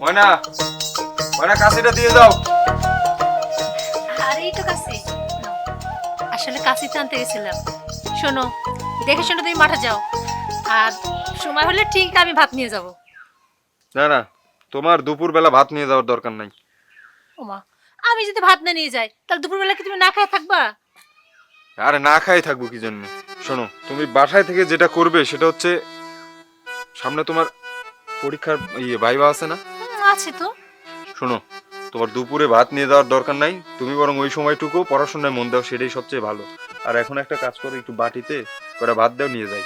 ময়না ময়না কাশিটা দিয়ে দাও। আর তো কাছে আসলে কাশিতে আনতে গেছিলাম। শোনো দেখে শোনো তুমি মাঠে যাও। আর সময় হলে ঠিক আমি ভাত নিয়ে যাব। না না তোমার দুপুরবেলা ভাত নিয়ে যাওয়ার দরকার নাই। ওমা আমি যদি ভাত না নিয়ে যাই তাহলে দুপুরবেলা কি তুমি না খেয়ে থাকবা? আরে না খাই থাকব কি জন্য? শোনো তুমি বাসায় থেকে যেটা করবে সেটা হচ্ছে সামনে তোমার পরীক্ষার ইয়ে ভাইবা আছে না? আছে তো? শোনো তোমার দুপুরে ভাত নিয়ে যাওয়ার দরকার নাই। তুমি বরং ওই সময়টুকু পড়াশোনায় মন দাও সেটাই সবচেয়ে ভালো। আর এখন একটা কাজ করো একটু বাটিতে করে ভাত দাও নিয়ে যাই।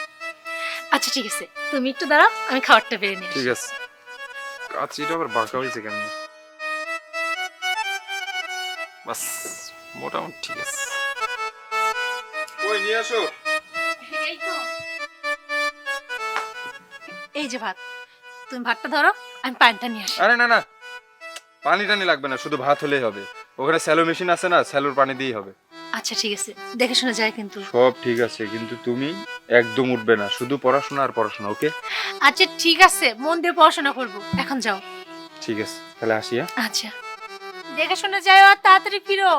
আচ্ছা ঠিক আছে। তুমি একটু দাঁড়াও আমি খাবারটা বেড়ে নিয়ে ঠিক আছে। কাচিটা আবার বাঁকা হয়েছে কেন? বাস মোটামুটি ঠিক আছে। ওই নিয়ে আসো। এই এই যে ভাত তুমি ভাতটা ধরো। আমি পানিটা নিয়ে আসি। আরে না না। পানি টানি লাগবে না শুধু ভাত হলেই হবে। ওখানে স্যালো মেশিন আছে না স্যালোর পানি দিয়েই হবে। আচ্ছা ঠিক আছে। দেখে শুনে যায় কিন্তু। সব ঠিক আছে কিন্তু তুমি একদম উঠবে না শুধু পড়াশোনা আর পড়াশোনা ওকে? আচ্ছা ঠিক আছে। মন দিয়ে পড়াশোনা করব। এখন যাও। ঠিক আছে তাহলে আসি হ্যাঁ? আচ্ছা। দেখে শুনে যাও আর তাড়াতাড়ি ফিরো।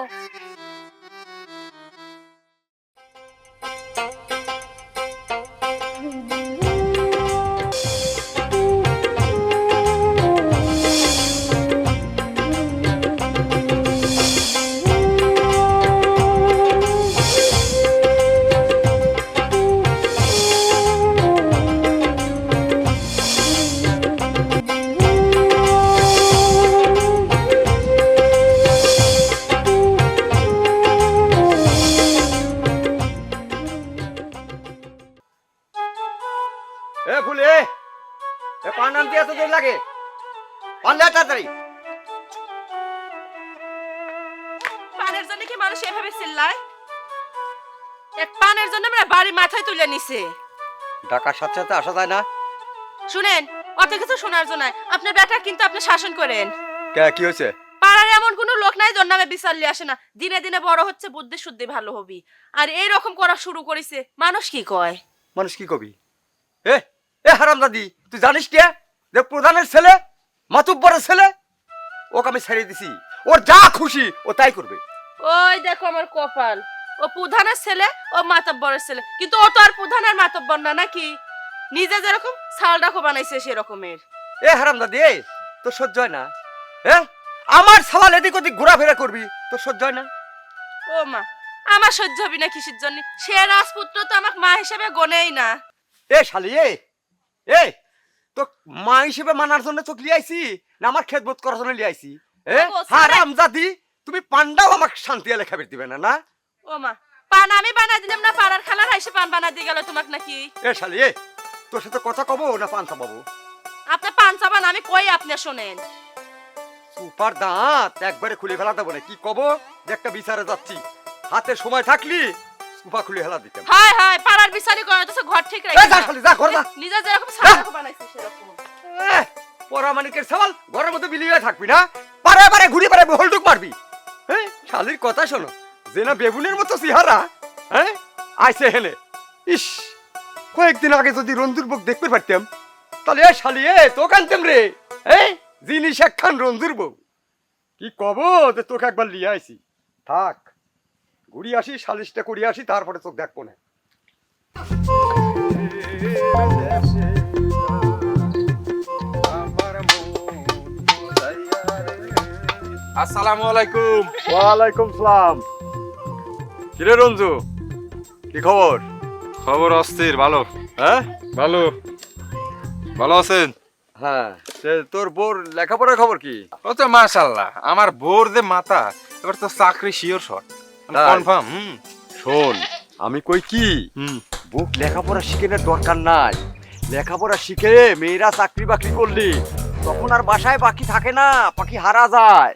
আমরা বাড়ি মাথায় তুলে নিছে। সাথে সাথে আসা যায় না? শুনেন অত কিছু শোনার জন্য আপনার বেটা কিন্তু আপনি শাসন করেন। কে কি হয়েছে? পাড়ার এমন কোনো লোক নাই যার নামে বিচার লিয়ে আসে না। দিনে দিনে বড় হচ্ছে বুদ্ধি শুদ্ধি ভালো হবি। আর এই রকম করা শুরু করেছে মানুষ কি কয়? মানুষ কি কবি? এ এ হারাম দাদি তুই জানিস কে? যে প্রধানের ছেলে মাতুব্বরের ছেলে ওকে আমি ছেড়ে দিছি। ওর যা খুশি ও তাই করবে। ওই দেখো আমার কপাল। ও প্রধানের ছেলে ও মাতব্বরের ছেলে। কিন্তু ও তো আর প্রধান আর মাতব্বর না নাকি? নিজে যেরকম ছাল ডাকো বানাইছে সেরকমের। এ হারাম দাদি এ তোর সহ্য হয় না। হ্যাঁ আমার সওয়াল এদিক ওদিক ঘোরাফেরা করবি তোর সহ্য হয় না? ও মা আমার সহ্য হবি না কিসের জন্য? সে রাজপুত্র তো আমাকে মা হিসেবে গনেই না। এ শালি এ এ তো মা হিসেবে মানার জন্য চোখ লিয়াইছি না আমার খেত বোধ করার জন্য লিয়াইছি এ ও, হারাম জাতি তুমি পান্ডাও আমাকে শান্তি আলে খাবার দিবে না না? ও মা পান আমি বানাই দিলাম না পাড়ার খালার পান বানাই দিয়ে গেল তোমাকে নাকি? এ শালি এ তোর সাথে কথা কব না পান চাপাবো? আপনার পান চাবান আমি কই আপনি শোনেন? সুপার দাঁত একবারে খুলে ফেলা দেবো না কি কব? যে একটা বিচারে যাচ্ছি। হাতে সময় থাকলি সুপা খুলে ফেলা দিতাম হায় হায় পাড়ার বিচারি করে তো ঘর ঠিক এ, যা শালি, যা, ঘর যা। নিজে যেরকম সারা বানাইছে সেরকম। পরামানিকের সওয়াল ঘরের মধ্যে বিলিয়ে থাকবি না? পারে পারে ঘুরি পারে হোলটুক মারবি। হ্যাঁ শালির কথা শোনো। যে না বেগুনের মতো সিহারা হ্যাঁ? আইসে হেলে। ইস কয়েকদিন আগে যদি রঞ্জুর বুক দেখতে পারতাম তাহলে এ শালি এ তো কানতাম রে এই জিনিস একখান রঞ্জুর বউ। কি কব যে তোকে একবার লিয়ে আইছি। থাক ঘুরি আসি সালিশটা করি আসি তারপরে চোখ দেখব না। আসসালামু আলাইকুম। ওয়ালাইকুম সালাম। কিরে রঞ্জু? কি খবর? খবর অস্থির ভালো। হ্যাঁ? ভালো। ভালো আছেন? হ্যাঁ। সে তোর বোর লেখাপড়ার খবর কি? ও তো মাশাল্লাহ আমার বোর যে মাথা এবার তো চাকরি শিওর শট কনফার্ম হুম। শোন আমি কই কি? হুম। বুক লেখাপড়া শিখেনের দরকার নাই। লেখাপড়া শিখে মেয়েরা চাকরি বাকরি করলে তখন আর বাসায় বাকি থাকে না পাখি হারা যায়।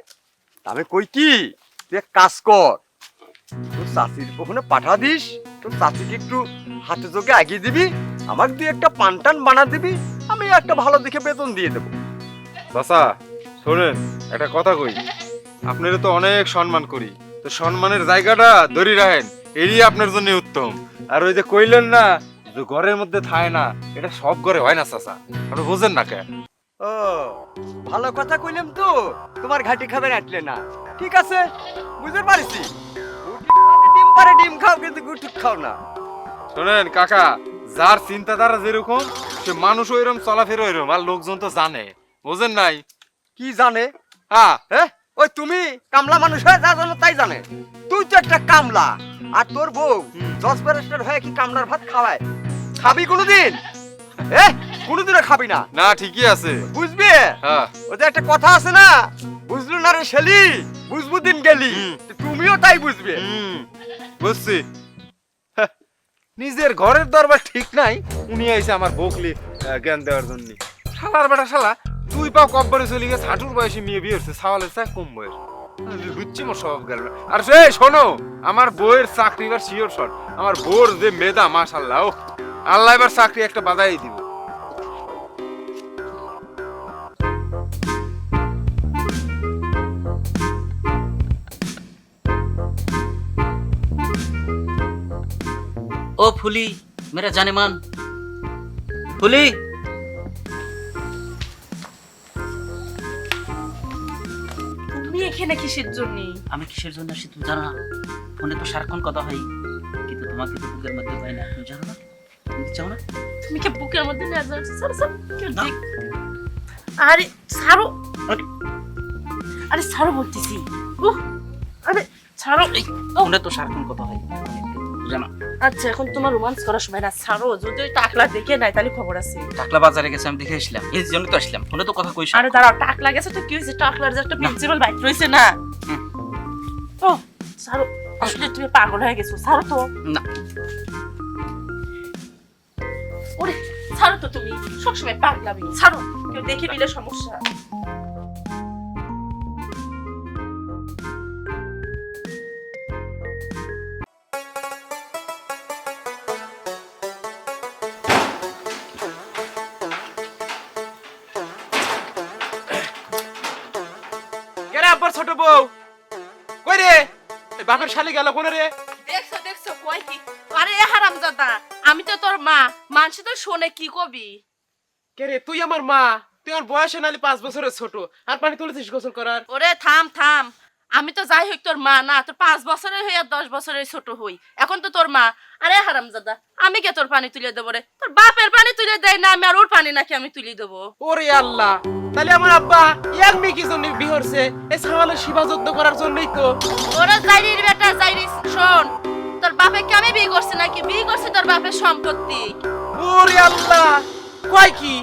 আমি কই কি? তুই এক কাজ কর। চাষির ওখানে পাঠা দিস। তোর চাষিকে একটু হাতে চোখে এগিয়ে দিবি। আমাকে দিয়ে একটা পান টান বানা দিবি। আমি একটা ভালো দেখে বেতন দিয়ে দেবো। চাচা শোনেন একটা কথা কই। আপনারা তো অনেক সম্মান করি। তো সম্মানের জায়গাটা ধরি রাখেন এরই আপনার জন্য উত্তম। আর ওই যে কইলেন না যে ঘরের মধ্যে থায় না এটা সব ঘরে হয় না চাচা। আপনি বুঝেন না কে ও ভালো কথা কইলাম তো। তোমার ঘাটি খাবে আটলে না। ঠিক আছে বুঝতে পারছি। খাওয়াতে ডিম পারে ডিম খাও কিন্তু গুটি খাও না। শোনেন কাকা যার চিন্তাধারা যেরকম সে মানুষ ওইরকম চলাফেরা ওইরকম আর লোকজন তো জানে। বোঝেন নাই? কি জানে? হ্যাঁ হ্যাঁ ওই তুমি কামলা মানুষ হয়ে যা জানো তাই জানে। তুই তো একটা কামলা আর তোর বউ দশ বারেস্টার হয়ে কি কামলার ভাত খাওয়ায়? খাবি কোনোদিন? এ কোনোদিনও খাবি না। না ঠিকই আছে। বুঝবি? হ্যাঁ। ওদের একটা কথা আছে না? বুঝলু না রে শেলি? বুঝবু দিন গেলি। তুমিও তাই বুঝবে। বুঝছি। হ্যাঁ, নিজের ঘরের দরবার ঠিক নাই উনি আইছে আমার বকলি জ্ঞান দেওয়ার জন্য। শালার বেটা শালা তুই পাও কব্বরে চলে গেছে হাঁটুর বয়সে মেয়ে বিয়ে হচ্ছে সাওয়ালের চাই কম বয়স। বুঝছি মোর স্বভাব গেল আর সে শোনো আমার বউয়ের চাকরি এবার শিওর শট আমার বউর যে মেধা মাশাল্লাহ ও। আল্লাহ এবার চাকরি একটা বাধাই দিব ओ फूली मेरा जाने मन फूली তুমি এখানে কিসের জন্য আমি কিসের জন্য আসি তুমি জানো না ফোনে তো সারাক্ষণ কথা হয় কিন্তু তোমাকে তো বুকের মধ্যে পাই না তুমি জানো না তুমি কি চাও না। তুমি কি বুকের মধ্যে নিয়ে যাচ্ছ স্যার স্যার কেউ দেখ আরে ছাড়ো। আরে, আরে ছাড়ো বলতেছি। উহ, আরে ছাড়ো। এই তো সারাক্ষণ কথা হয়। জানো। আচ্ছা এখন তোমার রোমান্স করার সময় না ছাড়ো। যদি ওই টাকলা দেখে নাই তাহলে খবর আছে। টাকলা বাজারে গেছে আমি দেখে আসলাম। এই জন্য তো আসলাম। ফোনে তো কথা কইস আরে দাঁড়াও টাকলা গেছে তো কি হয়েছে? টাকলার যে একটা প্রিন্সিপাল বাইক রয়েছে না। ও ছাড়ো। আসলে তুমি পাগল হয়ে গেছো। ছাড়ো তো। না। ওরে ছাড়ো তো তুমি। সবসময় পাগলামি। ছাড়ো কেউ দেখে নিলে সমস্যা। কবি? কে রে তুই আমার মা। তুই আমার বয়সে নালি পাঁচ বছরের ছোট। আর পানি তুলেছিস গোসল করার? ওরে থাম থাম। আমি তো যাই হোক তোর মা না তোর পাঁচ বছরের হই আর দশ বছরের ছোট হই। এখন তো তোর মা। আরে হারামজাদা আমি কে তোর পানি তুলে দেবো রে? তোর বাপের পানি তুলে দেয় না আমি আর ওর পানি নাকি আমি তুলে দেবো? ওরে আল্লাহ তাহলে আমার আব্বা এক মেয়ে কি জন্য বিহরছে? এই সামালের সেবা যত্ন করার জন্যই তো। ওরা যাইরির বেটা যাইরিস শোন। তোর বাপে কি আমি বিয়ে করছে নাকি? বিয়ে করছে তোর বাপের সম্পত্তি। ওরে আল্লাহ। কয় কি?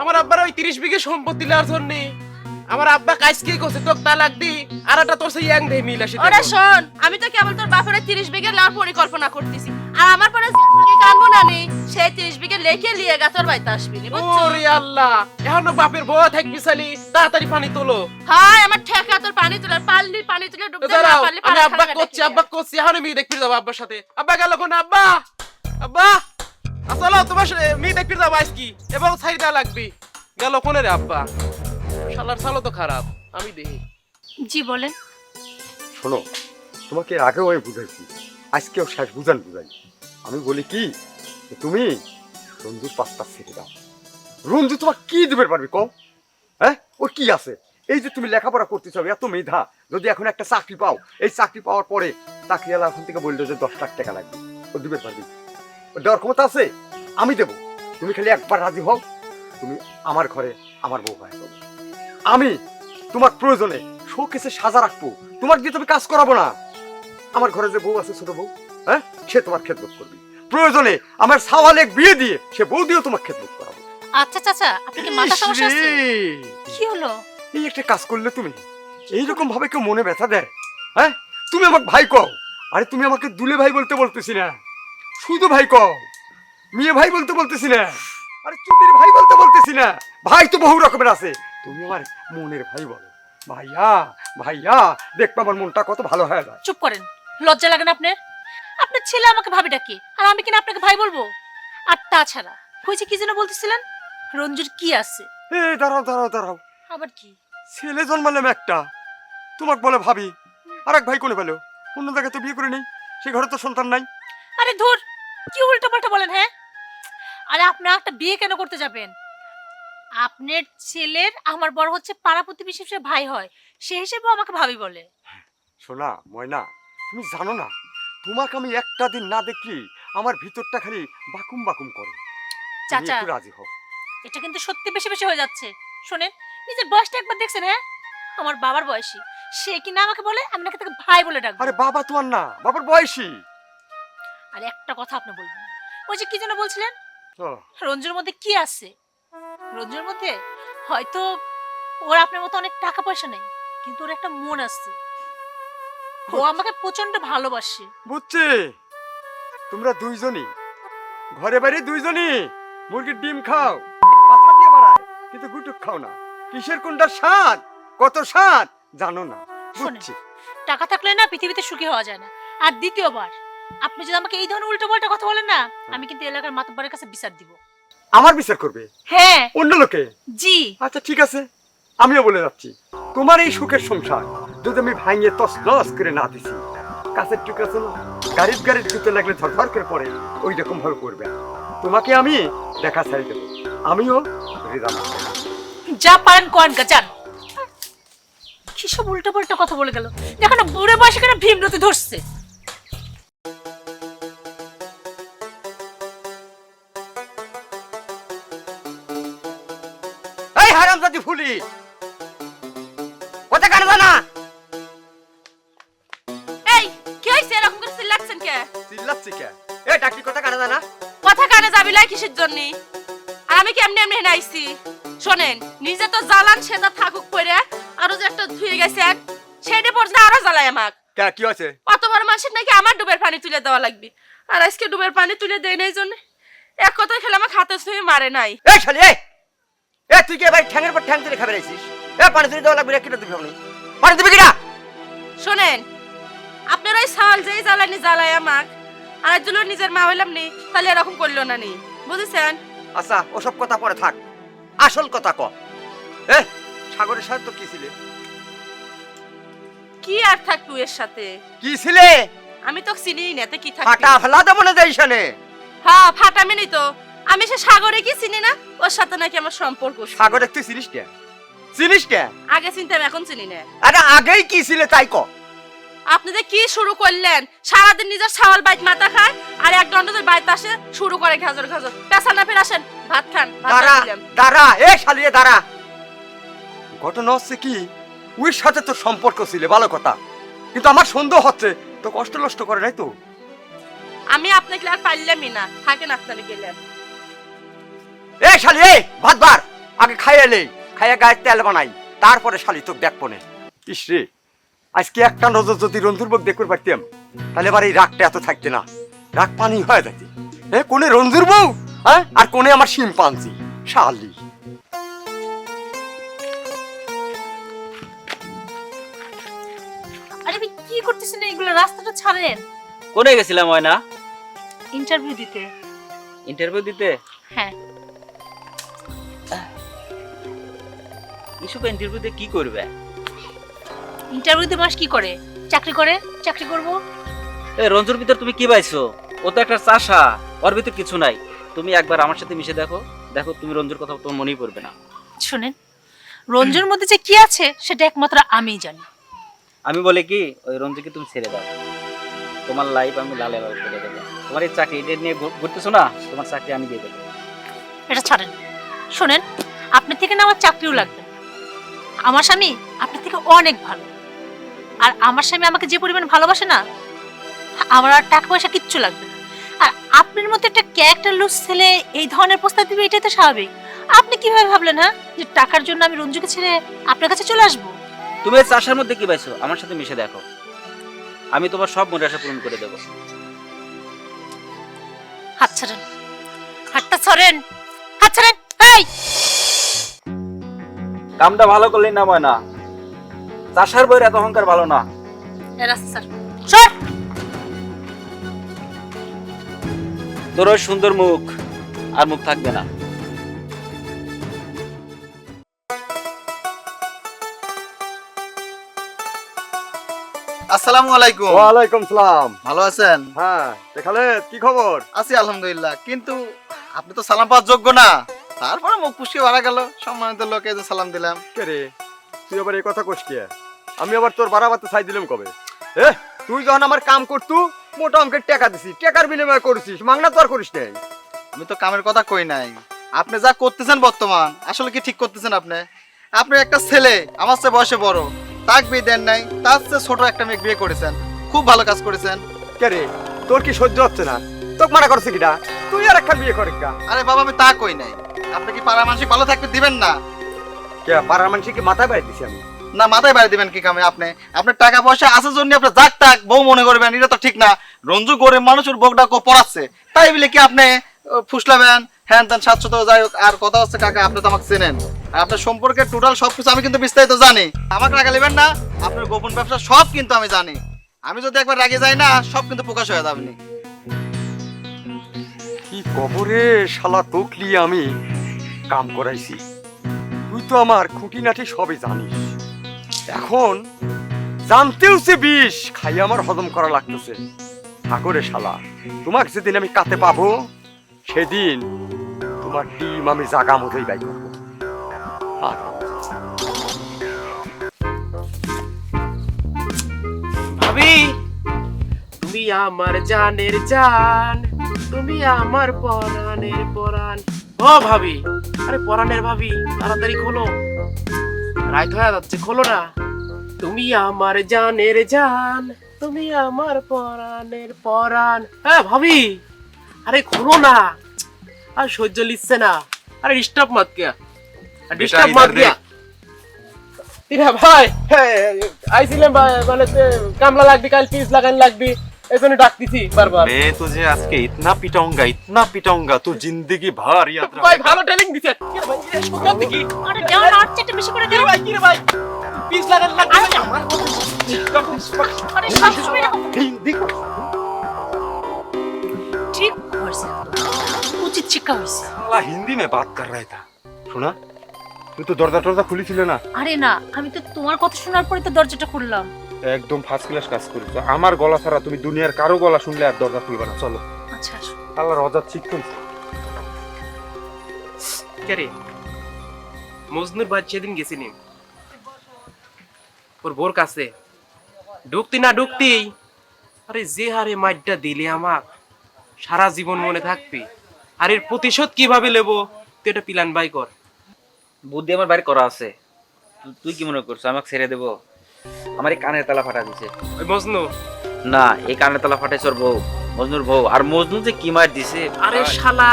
আমার আব্বার ওই তিরিশ বিঘে সম্পত্তি নেওয়ার জন্য। আমার আব্বা কাজ কি করছে? তোর তালাক দি আর একটা তোর সেই ইয়াং মিল আসে। ওরে শোন আমি তো কেবল তোর বাপের তিরিশ বিঘে নেওয়ার পরিকল্পনা করতেছি। আর আমার পরে কানবো না নি সেই তিরিশ বিঘে লেখে লিয়ে গা তোর বাড়িতে আসবি ওরে আল্লাহ এখনও বাপের বউ থাকবি সালি তাড়াতাড়ি পানি তোলো। হাই আমার ঠেকা তোর পানি তুলে পারলি পানি তুলে ডুবতে না পারলি আব্বা করছি আব্বা করছি এখন আমি দেখতে যাব আব্বার সাথে। আব্বা গেল কোন আব্বা? আব্বা? আসলে তোমার সাথে মেয়ে দেখতে যাব আজ কি এবং সাইডা লাগবে। গেল কোনে রে আব্বা? শালার সালো তো খারাপ আমি দেখি। জি বলেন। শোনো তোমাকে এর আগেও আমি বুঝাইছি আজকেও শেষ বুঝান বুঝাই। আমি বলি কি তুমি রঞ্জুর পাঁচটা ছেড়ে দাও। রঞ্জু তোমার কি দিবে পারবি কম হ্যাঁ? ওর কি আছে? এই যে তুমি লেখাপড়া করতে চাও এত মেধা যদি এখন একটা চাকরি পাও এই চাকরি পাওয়ার পরে চাকরিওয়ালা এখন থেকে বলল যে দশ লাখ টাকা লাগবে ও দিবে পারবি? দেওয়ার ক্ষমতা আছে আমি দেবো। তুমি খালি একবার রাজি হও তুমি আমার ঘরে আমার বউ যাবে আমি তোমার প্রয়োজনে শোকেসে সাজা রাখব তোমার দিয়ে তুমি কাজ করাবো না। আমার ঘরে যে বউ আছে ছোট বউ হ্যাঁ সে তোমার খেদমত করবে। প্রয়োজনে আমার সাওয়ালে বিয়ে দিয়ে সে বউ দিয়েও তোমার খেদমত করাবো। আচ্ছা চাচা আপনি কি মাথা সমস্যা আছে? কি হলো? এই একটা কাজ করলে তুমি এইরকম ভাবে কেউ মনে ব্যথা দেয়? হ্যাঁ তুমি আমাকে ভাই কও আরে তুমি আমাকে দুলে ভাই বলতে বলতেছি না। শুধু ভাই কও। মেয়ে ভাই বলতে বলতেছি না আরে চুদির ভাই বলতে বলতেছি না ভাই তো বহু রকমের আছে। তুমি আমার মনের ভাই বলো। ভাইয়া ভাইয়া দেখবে আমার মনটা কত ভালো হয়ে যায়। চুপ করেন। লজ্জা লাগে না আপনার? আপনার ছেলে আমাকে ভাবি ডাকে আর আমি কিনা আপনাকে ভাই বলব? আর তাছাড়া হয়েছে কি যেন বলতেছিলেন? রঞ্জুর কি আছে? এ দাঁড়াও দাঁড়াও দাঁড়াও। আবার কি? ছেলে জন্মালাম একটা। তোমাকে বলে ভাবি। আর এক ভাই কোনে পেল? অন্য জায়গায় তো বিয়ে করে নেই সে ঘরে তো সন্তান নাই। আরে ধুর কি উল্টো পাল্টা বলেন হ্যাঁ? আরে আপনি একটা বিয়ে কেন করতে যাবেন? আপনার ছেলের আমার বড় হচ্ছে পাড়া প্রতিবেশী হিসেবে ভাই হয় সে হিসেবে আমাকে ভাবি বলে। শোনা ময়না তুমি জানো না তোমাকে আমি একটা দিন না দেখি আমার ভিতরটা খালি বাকুম বাকুম করে। চাচা একটু রাজি হও। এটা কিন্তু সত্যি বেশি বেশি হয়ে যাচ্ছে। শোনেন নিজের বয়সটা একবার দেখছেন হ্যাঁ? আমার বাবার বয়সী সে কিনা আমাকে বলে আমি নাকি তাকে ভাই বলে ডাকবো। আরে বাবা তোমার না বাবার বয়সী। আর একটা কথা আপনি বলবেন। ওই যে কি যেন বলছিলেন? রঞ্জুর মধ্যে কি আছে? রঞ্জুর মধ্যে হয়তো ওর আপনার মতো অনেক টাকা পয়সা নেই কিন্তু ওর একটা মন আছে। ও আমাকে প্রচণ্ড ভালোবাসে। বুঝছি। তোমরা দুইজনই ঘরে বাইরে দুইজনই মুরগির ডিম খাও পাছা দিয়ে বাড়ায় কিন্তু গুটুক খাও না। কিসের কোনটা স্বাদ? কত স্বাদ? জানো না। বুঝছি। টাকা থাকলে না পৃথিবীতে সুখী হওয়া যায় না। আর দ্বিতীয়বার আপনি যদি আমাকে এই ধরনের উল্টো পাল্টা কথা বলেন না আমি কিন্তু এলাকার মাতব্বরের কাছে বিচার দিব। আমার বিচার করবে? হ্যাঁ। অন্য লোকে? জি। আচ্ছা ঠিক আছে। আমিও বলে যাচ্ছি। তোমার এই সুখের সংসার যদি আমি ভাঙিয়ে তস লস করে না দিছি কাছের টুক আছে না গাড়ির গাড়ির জুতো লাগলে ধর করে পড়ে ওই রকম ভাবে করবে তোমাকে আমি দেখা ছাড়ি দেবো। আমিও রিদাম যা পারেন করেন গা যান। কি সব উল্টো পাল্টা কথা বলে গেল। দেখো না বুড়ে বয়সে কেন ভীমরতি ধরছে? ফুলি কথা জানা এই কি হইছে? এরকম করে চিল্লাচ্ছেন কে? চিল্লাচ্ছি কে? এ ডাকি কথা কানে জানা কথা কানে যাবি লাই কিসের জন্য? আর আমি কেমনে এমনি আইছি? শোনেন নিজে তো জ্বালান সেটা থাকুক পরে। আরও যে একটা ধুয়ে গেছেন সেইটা পর্যন্ত আরও জ্বালায় আমাক। কে কি আছে কত বড় মানুষের নাকি আমার ডুবের পানি তুলে দেওয়া লাগবে। আর আজকে ডুবের পানি তুলে দেয় নাই জন্য? এক কথায় খেলে আমার খাতে ছুঁয়ে মারে নাই। এই শালি এই! এ তুই কি এবার ঠ্যাঙের পর ঠ্যাং তুলে খাবে রাইছিস এ পানি তুলে দেওয়া লাগবে না কিটা দিবি আপনি পানি দিবি কিনা শোনেন আপনার ওই সাল যেই জ্বালানি জ্বালায় আমাক আর দুলো নিজের মা হইলাম নি তাহলে এরকম করল না নি। বুঝেছেন? আচ্ছা ওসব কথা পরে থাক। আসল কথা ক। এ সাগরের সাথে তো কি ছিলে? কি আর থাকবি এর সাথে? কি ছিলে? আমি তো চিনি না তো কি থাকবি? ফাটা ফেলা দেবো না দেইশানে হ্যাঁ ফাটামিনি তো। আমি সে সাগরে কি চিনি না? ওর সাথে নাকি আমার সম্পর্ক। সাগরে তুই চিনিস কে? চিনিস কে? আগে চিনতাম এখন চিনি না। আরে আগেই কি ছিলে তাই ক। আপনি যে কি শুরু করলেন? সারাদিন নিজের ছাওয়াল বাইট মাথা খায় আর এক বাইতে আসে শুরু করে ঘাজর ঘাজর। পেশা না ফের আসেন ভাত খান দাঁড়া দাঁড়া এ শালিয়ে দাঁড়া। ঘটনা হচ্ছে কি ওর সাথে তো সম্পর্ক ছিল ভালো কথা। কিন্তু আমার সন্দেহ হচ্ছে তো কষ্ট নষ্ট করে নাই তো? আমি আপনাকে আর পারলামই না থাকেন আপনারা গেলেন এ শালি এ ভাত বার। আগে খাইয়ে লে খাইয়ে গায়ে তেল বানাই তারপরে শালি তোকে দেখব নে ইস রে আজকে একটা নজর যদি রন্ধুর মুখ দেখতে পারতাম তাহলে এবার এই রাগটা এত থাকতে না। রাগ পানি হয়ে যাইতে এ কোনে রঞ্জুর বউ? হ্যাঁ? আর কোনে আমার শিম্পাঞ্জি? শালি। আরে আপনি কি করতেছেন এইগুলো রাস্তাটা ছাড়েন। কোনে গেছিলাম ময়না? ইন্টারভিউ দিতে। ইন্টারভিউ দিতে? হ্যাঁ। ইসব ইন্টারভিউতে কি করবে? ইন্টারভিউ দিতে মানুষ কি করে? চাকরি করে? চাকরি করব? এ রঞ্জুর ভিতর তুমি কি পাইছো? ও তো একটা চাষা ওর ভিতর কিছু নাই। তুমি একবার আমার সাথে মিশে দেখো। দেখো তুমি রঞ্জুর কথা তোমার মনেই পড়বে না। শুনেন রঞ্জুর মধ্যে যে কি আছে সেটা একমাত্র আমিই জানি। আমি বলে কি ওই রঞ্জুকে তুমি ছেড়ে দাও। তোমার লাইফ আমি লালে লাল করে দেবো। তোমার এই চাকরি এটা নিয়ে ঘুরতেছো না? তোমার চাকরি আমি দিয়ে দেবো। এটা ছাড়েন। শোনেন আপনার থেকে না আমার চাকরিও লাগবে। আমার স্বামী আপনার থেকে অনেক ভালো। আর আমার স্বামী আমাকে যে পরিমাণ ভালোবাসে না আমার আর টাকা পয়সা কিচ্ছু লাগবে না। আর আপনার মতো একটা ক্যারেক্টার লুজ ছেলে এই ধরনের প্রস্তাব দিবে এটাই তো স্বাভাবিক। আপনি কীভাবে ভাবলেন হ্যাঁ? যে টাকার জন্য আমি রঞ্জুকে ছেড়ে আপনার কাছে চলে আসব? তুমি এই চাষার মধ্যে কি পাইছো? আমার সাথে মিশে দেখো। আমি তোমার সব মনে আশা পূরণ করে দেবো। হাত ছাড়েন। হাতটা ছাড়েন হাত ছাড়েন। কামটা ভালো করলেই না। ময়না চাষার বইয়ের এত অহংকার ভালো না। স্যার তোর ওই সুন্দর মুখ আর মুখ থাকবে না। আসসালামু আলাইকুম। ওয়ালাইকুম সালাম। ভালো আছেন? হ্যাঁ। দেখালে কি খবর? আছি আলহামদুলিল্লাহ। কিন্তু আপনি তো সালাম পাওয়ার যোগ্য না। তারপরে মুখ পুষকে বাড়া গেল। সম্মানিত লোকে যে সালাম দিলাম। কে রে? তুই আবার এই কথা কস কে? আমি আবার তোর বাড়াবাতে চাই দিলাম কবে? এ তুই যখন আমার কাম করতু মোটা অঙ্কের টাকা দিছিস টাকার বিনিময় করেছিস মাংনা তো আর করিস নাই। আমি তো কামের কথা কই নাই। আপনি যা করতেছেন বর্তমান আসলে কি ঠিক করতেছেন আপনি? আপনি একটা ছেলে আমার চেয়ে বয়সে বড় তাক বিয়ে দেন নাই তার চেয়ে ছোট একটা মেয়ে বিয়ে করেছেন খুব ভালো কাজ করেছেন। কে রে? তোর কি সহ্য হচ্ছে না? তোকে মানা করছে কিনা তুই আর একটা বিয়ে করে কা? আরে বাবা আমি তা কই নাই। আপনি কি পাড়া মানসিক ভালো থাকতে দিবেন না? কে পাড়ার মানুষকে মাথায় বাইরে দিছি আমি? না মাথায় বাড়ি দিবেন কি কামে? আপনি আপনার টাকা পয়সা আছে জন্য আপনি যাক টাক বউ মনে করবেন এটা তো ঠিক না। রঞ্জু গরিব মানুষের বউটা কো পড়াচ্ছে। তাই বলে কি আপনি ফুসলাবেন? হ্যান ত্যান সাতশো তো যাই হোক আর কথা হচ্ছে কাকা আপনি তো আমাকে চেনেন। আর আপনার সম্পর্কে টোটাল সব কিছু আমি কিন্তু বিস্তারিত জানি। আমাকে টাকা নেবেন না আপনার গোপন ব্যবসা সব কিন্তু আমি জানি। আমি যদি একবার রাগে যাই না সব কিন্তু প্রকাশ হয়ে যাবে। কি কবরে শালা তোকলি আমি? কাম করাইছি। তুই তো আমার খুঁটিনাটি সবই জানিস। এখন জানতেও সে বিষ খাই আমার হজম করা লাগতেছে। ঠাকুরে শালা, তোমাকে যেদিন আমি কাতে পাবো, সেদিন তোমার ডিম আমি জাগা মতোই বাই করব। তুমি আমার জানের জান, তুমি আমার পরাণের পরাণ ও ভাবি আরে পরাণের ভাবি তাড়াতাড়ি খোলো। হয়ে যাচ্ছে খোলো না। তুমি আমার জানের জান তুমি আমার পরাণের পরাণ। হ্যাঁ ভাবি আরে খোলো না। আর সহ্য লিখছে না। আরে ডিস্টার্ব মত কিয়া ডিস্টার্ব মত ইরা ভাই আইছিলাম ভাই, মানে কামলা লাগবি কাল পিস লাগান লাগবে। এজন্য আজকে ইতনা ইতনা ভার ভাই ভালো ট্রেনিং দিছে। কি ভাই আরে বেশি করে ভাই কি রে ভাই? পিস আরে সব ঠিক করছে উচিত হিন্দি মে বাত কর তুই তো দরজা টরজা খুলিছিলে না? আরে না আমি তো তোমার কথা শোনার পরে তো দরজাটা খুললাম। একদম ফার্স্ট ক্লাস কাজ করেছ আমার গলা ছাড়া তুমি দুনিয়ার কারও গলা শুনলে আর দরজা খুলবে না চলো। আচ্ছা আসো। আল্লাহ রজা ঠিক করছে কে মজনুর বাদ সেদিন গেছিনি ওর বোর কাছে। ঢুকতি না ঢুকতি? আরে যে হারে মাইটটা দিলে আমার সারা জীবন মনে থাকবি। আর এর প্রতিশোধ কীভাবে নেব? তুই এটা প্ল্যান বাই কর। বুদ্ধি আমার বাইরে করা আছে। তুই কি মনে করছ আমাকে ছেড়ে দেবো? আমার এই কানের তালা ফাটা দিছে। ওই মজনু। না এই কানের তালা ফাটাইছে ওর বউ মজনুর বউ। আর মজনু যে কি মার দিছে? আরে শালা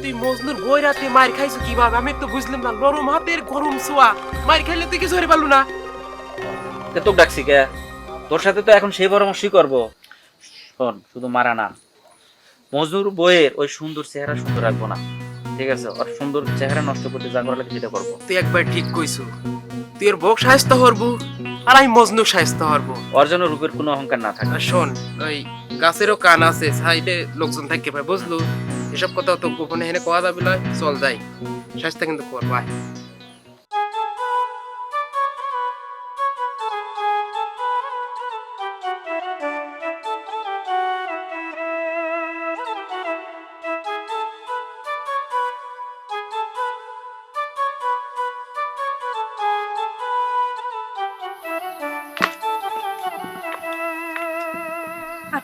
তুই মজনুর বই রাতে মার খাইছো কীভাবে? আমি তো বুঝলাম না নরম হাতের গরম ছোয়া। মার খাইলে তুই কিছু হতে পারলু না। তা তোকে ডাকছি কে? তোর সাথে তো এখন সেই পরামর্শই করব। শোন শুধু মারা না। মজনুর বইয়ের ওই সুন্দর চেহারা সুন্দর রাখব না। ঠিক আছে? ওর সুন্দর চেহারা নষ্ট করতে যা করা লাগে সেটা করব। তুই একবার ঠিক কইছো। তুই ওর বউ সাহিত্য হরবু আর আমি মজনু সাহিত্য হারবো। ওর জন্য রূপের কোনো অহংকার না থাকে। আর শোন ওই গাছেরও কান আছে সাইডে লোকজন থাকতে ভাই বুঝলু? এসব কথা তো গোপনে হেনে কোয়া যাবে না চল যাই। স্বাস্থ্য কিন্তু কর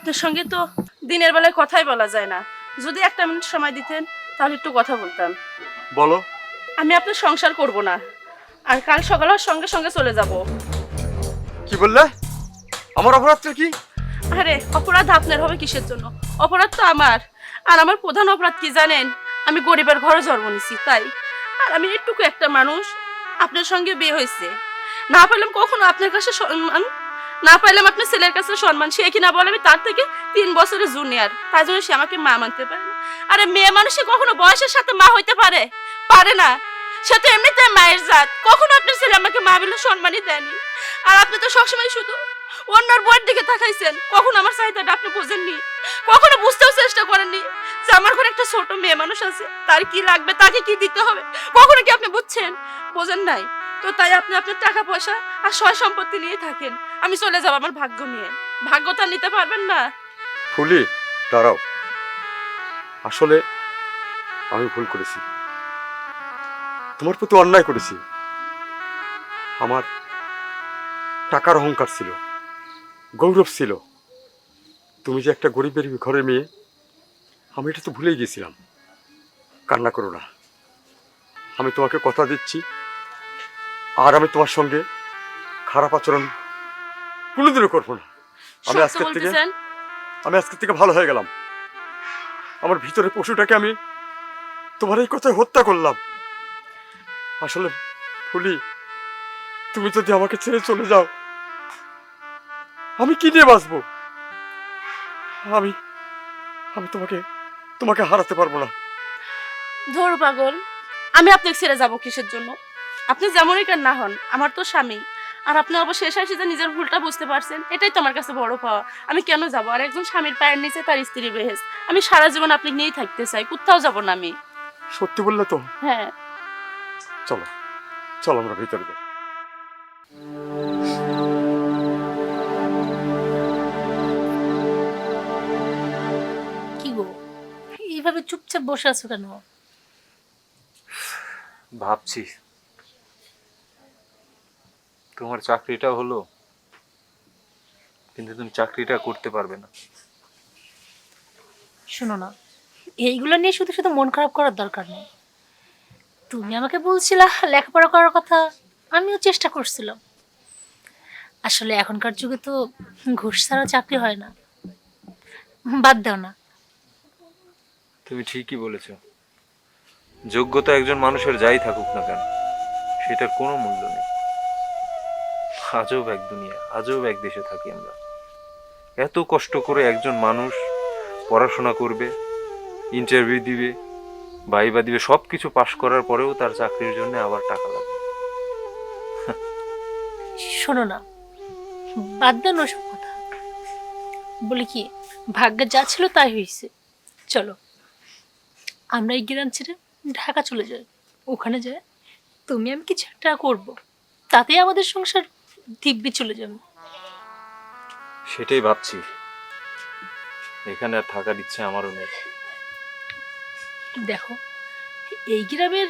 আপনার সঙ্গে তো দিনের বেলায় কথাই বলা যায় না। যদি একটা মিনিট সময় দিতেন তাহলে একটু কথা বলতাম। বলো। আমি আপনার সংসার করব না। আর কাল সকালে ওর সঙ্গে সঙ্গে চলে যাব। কি বললে? আমার অপরাধটা কি? আরে অপরাধ আপনার হবে কিসের জন্য? অপরাধ তো আমার। আর আমার প্রধান অপরাধ কি জানেন? আমি গরিবের ঘরে জন্ম নিছি তাই। আর আমি একটুকু একটা মানুষ আপনার সঙ্গে বিয়ে হয়েছে। না পাইলাম কখনো আপনার কাছে না পাইলাম আপনার ছেলের কাছে সম্মান, সে কি না বলে আমি তার থেকে তিন বছরের জুনিয়র তাই জন্য সে আমাকে মা মানতে পারে না। আরে মেয়ে মানুষে কখনো বয়সের সাথে মা হইতে পারে? পারে না। সে তো এমনিতে মায়ের জাত। কখনো আপনার ছেলে আমাকে মা বলে সম্মানই দেয়নি। আর আপনি তো সবসময় শুধু অন্যর বইয়ের দিকে তাকাইছেন। কখন আমার চাহিদাটা আপনি বোঝেননি? কখনো বুঝতেও চেষ্টা করেননি যে আমার ঘরে একটা ছোট মেয়ে মানুষ আছে। তার কি লাগবে? তাকে কি দিতে হবে? কখনো কি আপনি বুঝছেন? বোঝেন নাই। তো তাই আপনি আপনার টাকা পয়সা আর সয় সম্পত্তি নিয়ে থাকেন। আমি চলে যাব আমার ভাগ্য নিয়ে। ভাগ্য তো নিতে পারবেন না। ফুলি, দাঁড়াও। আসলে আমি ভুল করেছি। তোমার প্রতি অন্যায় করেছি। আমার টাকার অহংকার ছিল, গৌরব ছিল। তুমি যে একটা গরিবের ঘরের মেয়ে, আমি এটা তো ভুলেই গেছিলাম। কান্না করো না। আমি তোমাকে কথা দিচ্ছি, আর আমি তোমার সঙ্গে খারাপ আচরণ কোনোদিনও করব না। আমি আজকের থেকে আমি আজকের থেকে ভালো হয়ে গেলাম। আমার ভিতরে পশুটাকে আমি তোমার এই কথায় হত্যা করলাম। আসলে ফুলি তুমি যদি আমাকে ছেড়ে চলে যাও আমি কি নিয়ে বাঁচবো? আমি আমি তোমাকে তোমাকে হারাতে পারব না। ধর পাগল আমি আপনাকে ছেড়ে যাব কিসের জন্য? আপনি যেমনই কেন না হন আমার তো স্বামী। আর আপনি অবশ্যই শেষ এসে যে নিজের ভুলটা বুঝতে পারছেন এটাই তো আমার কাছে বড় পাওয়া। আমি কেন যাব? আর একজন স্বামীর পায়ের নিচে তার স্ত্রী বেহেস। আমি সারা জীবন আপনি নিয়েই থাকতে চাই কোথাও যাব না আমি। সত্যি বললে তো? হ্যাঁ। চলো চলো আমরা ভিতরে যাই। কি গো? এইভাবে চুপচাপ বসে আছো কেন? ভাবছি তোমার চাকরিটা হলো কিন্তু তুমি চাকরিটা করতে পারবে না। শোনো না এইগুলো নিয়ে শুধু শুধু মন খারাপ করার দরকার নেই। তুমি আমাকে বলছিলা লেখাপড়া করার কথা আমিও চেষ্টা করছিলাম। আসলে এখনকার যুগে তো ঘুষ ছাড়া চাকরি হয় না। বাদ দাও না। তুমি ঠিকই বলেছ। যোগ্যতা একজন মানুষের যাই থাকুক না কেন সেটার কোনো মূল্য নেই। আজব এক দুনিয়া, আজব এক দেশে থাকি আমরা। এত কষ্ট করে একজন মানুষ পড়াশোনা করবে ইন্টারভিউ দিবে ভাইবা দিবে সব কিছু পাশ করার পরেও তার চাকরির জন্য আবার টাকা লাগবে শোনো না, বাদ দাও না ওসব কথা। বলি কি, ভাগ্যে যা ছিল তাই হয়েছে চলো, আমরা এই গ্রাম ছেড়ে ঢাকা চলে যাই। ওখানে যাই, তুমি আমি কিছু একটা করব। তাতেই আমাদের সংসার দিব্যি চলে যাবে। সেটাই ভাবছি। এখানে আর থাকার ইচ্ছে আমারও নেই। দেখো এই গ্রামের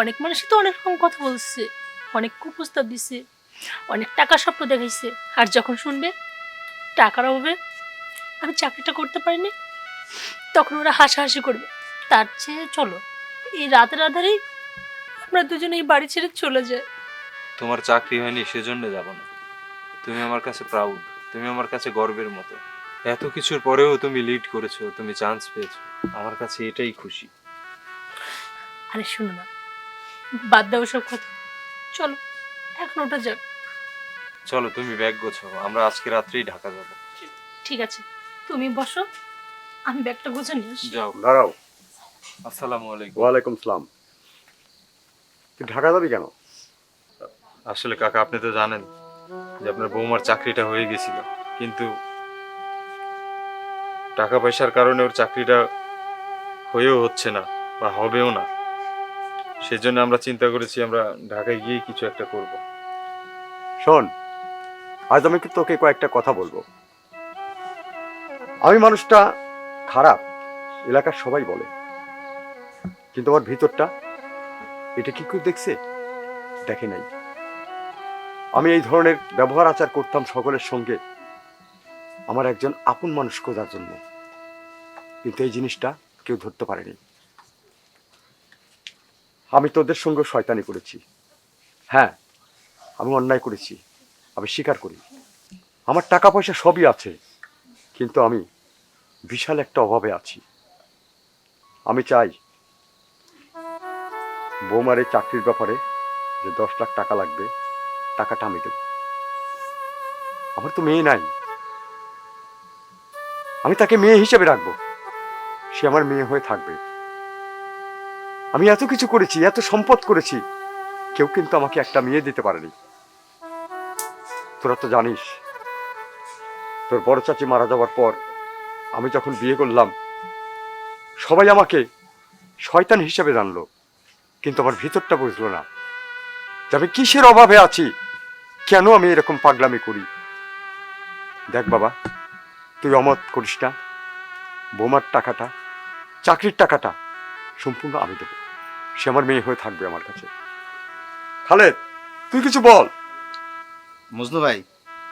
অনেক মানুষই তো অনেক রকম কথা বলছে অনেক কুপ্রস্তাব দিছে অনেক টাকা স্বপ্ন দেখাইছে। আর যখন শুনবে টাকার অভাবে আমি চাকরিটা করতে পারিনি তখন ওরা হাসাহাসি করবে। তার চেয়ে চলো এই রাতের আধারেই আমরা দুজনে এই বাড়ি ছেড়ে চলে যাই। তোমার চাকরি হয়নি সেজন্য যাব না। তুমি আমার কাছে প্রাউড তুমি আমার কাছে গর্বের মতো। এত কিছুর পরেও তুমি লিড করেছ তুমি চান্স পেয়েছ। আমার কাছে এটাই খুশি। আরে শুনো না বাদ দাও সব কথা। চলো এখন ওটা যাক। চলো তুমি ব্যাগ গোছাও আমরা আজকে রাত্রেই ঢাকা যাব। ঠিক আছে তুমি বসো আমি ব্যাগটা গুছে নিয়ে আসি। যাও। দাঁড়াও। আসসালামু আলাইকুম। ওয়ালাইকুম সালাম। তুই ঢাকা যাবি কেন? আসলে কাকা, আপনি তো জানেন যে আপনার বৌমার চাকরিটা হয়ে গেছিল, কিন্তু টাকা পয়সার কারণে ওর চাকরিটা হয়েও হচ্ছে না বা হবেও না। সেজন্য আমরা চিন্তা করেছি আমরা ঢাকায় গিয়ে কিছু একটা করব। শোন, আজ আমি তোকে কয়েকটা কথা বলব। আমি মানুষটা খারাপ, এলাকার সবাই বলে। কিন্তু আমার ভিতরটা, এটা কি কেউ দেখছে? দেখে নাই। আমি এই ধরনের ব্যবহার আচার করতাম সকলের সঙ্গে আমার একজন আপন মানুষ খোঁজার জন্য। কিন্তু এই জিনিসটা কেউ ধরতে পারেনি। আমি তোদের সঙ্গে শয়তানি করেছি। হ্যাঁ আমি অন্যায় করেছি। আমি স্বীকার করি। আমার টাকা পয়সা সবই আছে। কিন্তু আমি বিশাল একটা অভাবে আছি। আমি চাই বৌমার এই চাকরির ব্যাপারে যে দশ লাখ টাকা লাগবে। টাকাটা আমি দেব। আমার তো মেয়ে নাই। আমি তাকে মেয়ে হিসেবে রাখব। সে আমার মেয়ে হয়ে থাকবে। আমি এত কিছু করেছি, এত সম্পদ করেছি, কেউ কিন্তু আমাকে একটা মেয়ে দিতে পারেনি। তোরা তো জানিস, তোর বড় চাচি মারা যাওয়ার পর আমি যখন বিয়ে করলাম, সবাই আমাকে শয়তান হিসেবে জানলো। কিন্তু আমার ভিতরটা বুঝলো না যে আমি কিসের অভাবে আছি। কেন আমি এরকম পাগলামি করি? দেখ বাবা তুই অমত করিস না। বোমার টাকাটা চাকরির টাকাটা সম্পূর্ণ আমি দেবো। সে আমার মেয়ে হয়ে থাকবে আমার কাছে। খালেদ তুই কিছু বল। মজনু ভাই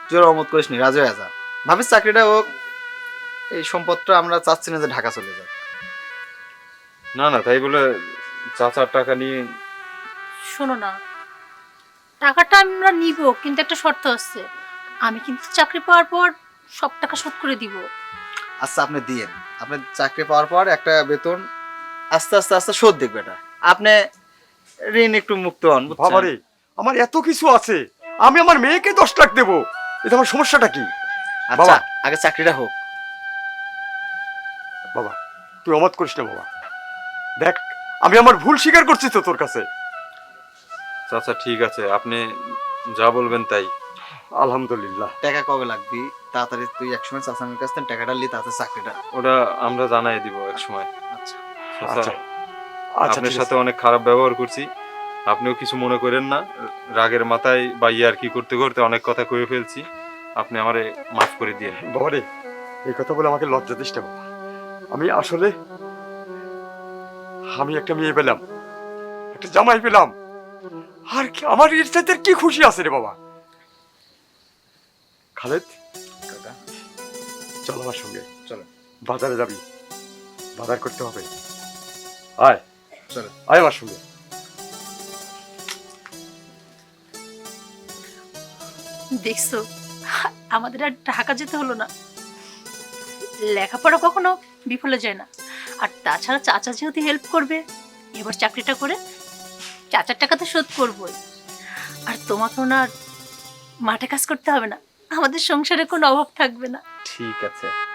তুই আর অমত করিস নি রাজু। আজা ভাবিস চাকরিটা হোক এই সম্পদটা আমরা চাচ্ছি না যে ঢাকা চলে যাক। না না তাই বলে চাচার টাকা নিয়ে শোনো না টাকাটা আমরা নিব কিন্তু একটা শর্ত আছে। আমি কিন্তু চাকরি পাওয়ার পর সব টাকা শোধ করে দিব। আচ্ছা আপনি দিয়েন। আপনি চাকরি পাওয়ার পর একটা বেতন আস্তে আস্তে আস্তে শোধ দেখবে এটা। আপনি ঋণ একটু মুক্ত হন? বাবারে আমার এত কিছু আছে। আমি আমার মেয়েকে দশ লাখ দেবো। এটা আমার সমস্যাটা কি? আচ্ছা বাবা। আগে চাকরিটা হোক। বাবা তুই অমত করিস না বাবা। দেখ আমি আমার ভুল স্বীকার করছি তো তোর কাছে। চাচা ঠিক আছে আপনি যা বলবেন তাই। আলহামদুলিল্লাহ। টাকা কবে লাগবি? তাড়াতাড়ি তুই একসময় চাচামের কাছ থেকে টাকাটা লি তাতে চাকরিটা। ওটা আমরা জানাই দিব এক সময় আচ্ছা আচ্ছা। আচ্ছা আপনার সাথে অনেক খারাপ ব্যবহার করছি। আপনিও কিছু মনে করেন না। রাগের মাথায় বা ইয়ার কি করতে করতে অনেক কথা কয়ে ফেলছি। আপনি আমারে মাফ করে দিয়ে বাবারে এই কথা বলে আমাকে লজ্জা দিস না বাবা। আমি আসলে আমি একটা মেয়ে পেলাম। একটা জামাই পেলাম। আর কি আমার সাথে কি খুশি আছে রে বাবা? খালেদ কাকা চল আমার সঙ্গে। চলো। বাজারে যাবি। বাজার করতে হবে। আয়। চলো। আয় আমার সঙ্গে। দেখছ আমাদের আর ঢাকা যেতে হলো না। লেখাপড়া কখনো বিফলে যায় না। আর তাছাড়া চাচা যেহেতু হেল্প করবে এবার চাকরিটা করে চাচার টাকা তো শোধ করবই। আর তোমাকে ওনার মাঠে কাজ করতে হবে না। আমাদের সংসারে কোনো অভাব থাকবে না। ঠিক আছে।